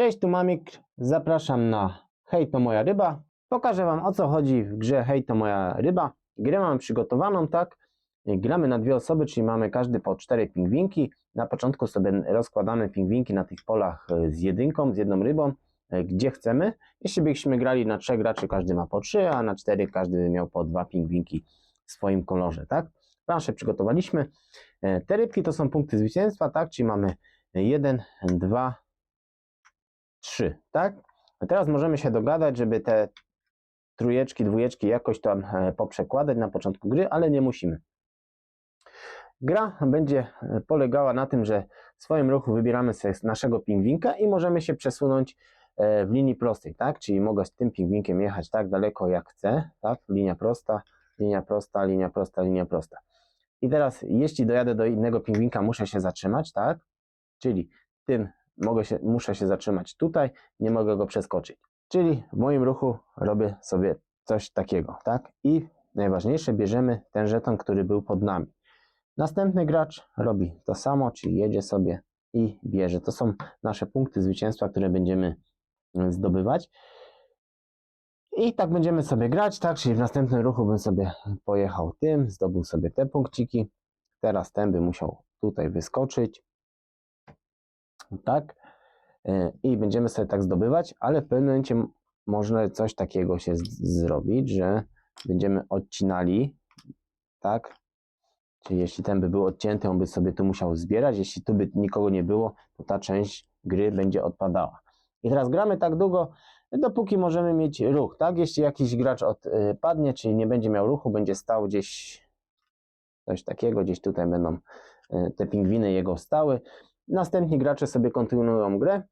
Cześć, tu Mamik. Zapraszam na Hej to moja ryba. Pokażę Wam o co chodzi w grze Hej to moja ryba. Grę mamy przygotowaną, tak? Gramy na dwie osoby, czyli mamy każdy po cztery pingwinki. Na początku sobie rozkładamy pingwinki na tych polach e, z jedynką, z jedną rybą, e, gdzie chcemy. Jeśli byśmy grali na trzech graczy, każdy ma po trzy, a na cztery każdy by miał po dwa pingwinki w swoim kolorze, tak? Planszę przygotowaliśmy. E, Te rybki to są punkty zwycięstwa, tak? Czyli mamy jeden, dwa, trzy, tak? A teraz możemy się dogadać, żeby te trójeczki, dwójeczki jakoś tam e, poprzekładać na początku gry, ale nie musimy. Gra będzie e, polegała na tym, że w swoim ruchu wybieramy sobie naszego pingwinka i możemy się przesunąć e, w linii prostej, tak? Czyli mogę z tym pingwinkiem jechać tak daleko jak chcę, tak? Linia prosta, linia prosta, linia prosta, linia prosta. I teraz, jeśli dojadę do innego pingwinka, muszę się zatrzymać, tak? Czyli tym mogę się, muszę się zatrzymać tutaj, nie mogę go przeskoczyć. Czyli w moim ruchu robię sobie coś takiego, tak? I najważniejsze, bierzemy ten żeton, który był pod nami. Następny gracz robi to samo, czyli jedzie sobie i bierze. To są nasze punkty zwycięstwa, które będziemy mm, zdobywać. I tak będziemy sobie grać, tak? Czyli w następnym ruchu bym sobie pojechał tym, zdobył sobie te punkciki. Teraz ten by musiał tutaj wyskoczyć. Tak? E, I będziemy sobie tak zdobywać, ale w pewnym momencie można coś takiego się zrobić, że będziemy odcinali, tak? Czyli jeśli ten by był odcięty, on by sobie tu musiał zbierać. Jeśli tu by nikogo nie było, to ta część gry będzie odpadała. I teraz gramy tak długo, dopóki możemy mieć ruch, tak? Jeśli jakiś gracz odpadnie, czyli nie będzie miał ruchu, będzie stał gdzieś coś takiego, gdzieś tutaj będą y, te pingwiny jego stały. Następni gracze sobie kontynuują grę,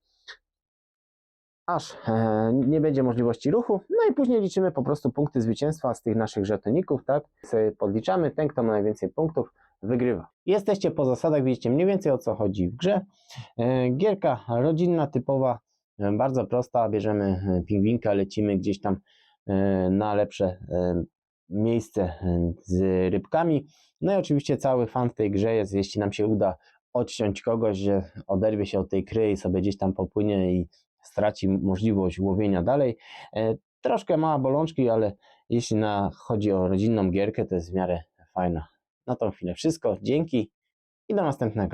aż e, nie będzie możliwości ruchu. No i później liczymy po prostu punkty zwycięstwa z tych naszych żetoników, tak? Sobie podliczamy, ten kto ma najwięcej punktów wygrywa. Jesteście po zasadach, widzicie mniej więcej o co chodzi w grze. E, Gierka rodzinna, typowa, e, bardzo prosta, bierzemy pingwinka, lecimy gdzieś tam na lepsze miejsce z rybkami. No i oczywiście cały fan w tej grze jest, jeśli nam się uda odciąć kogoś, że oderwie się od tej kry i sobie gdzieś tam popłynie i straci możliwość łowienia dalej. E, Troszkę mała bolączki, ale jeśli na, chodzi o rodzinną gierkę, to jest w miarę fajna. Na tą chwilę wszystko. Dzięki i do następnego.